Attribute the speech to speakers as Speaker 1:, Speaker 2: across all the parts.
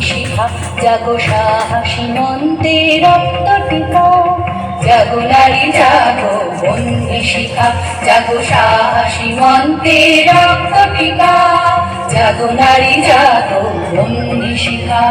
Speaker 1: শিখা জাগো সাহসী মন্ত্রে রক্ত টিকা জাগো নারী, জাগো বন্ধি শিখা। জাগো সাহসী মন্ত্রে রক্ত টিকা জাগো নারী, জাগো বন্ধি শিখা।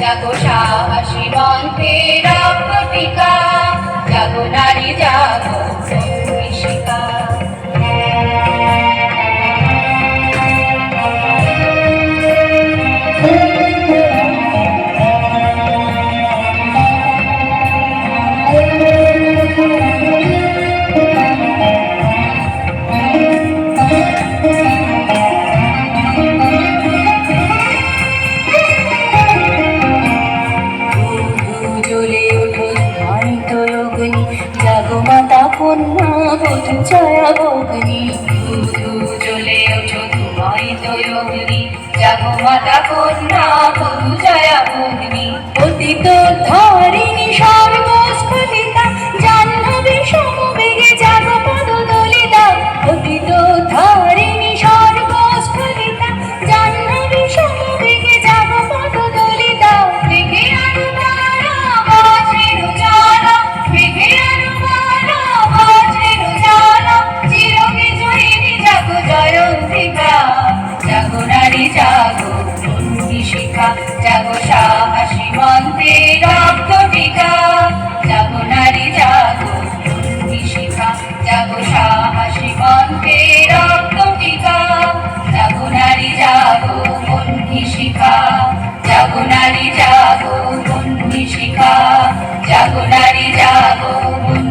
Speaker 1: জাগো সাহসী মন্ত্রে কন্যা বধূ ছায়া অগ্নি জ্বলে ওঠো ধুমায়িত অগ্নি জাগো মাতা কন্যা বধূ অধিকা জাগো নারী, জাগো শিখা, জাগো সাহসী মন্ত্রে রক্ত টিকা জাগো নারী, জাগো শিখা, জাগো সাহসী মন্ত্রে রক্ত টিকা জাগো নারী, জাগো বন্ধি শিখা, জাগো নারী, জাগো বন্ধি শিখা। জাগো নারী, জাগো বন্ধি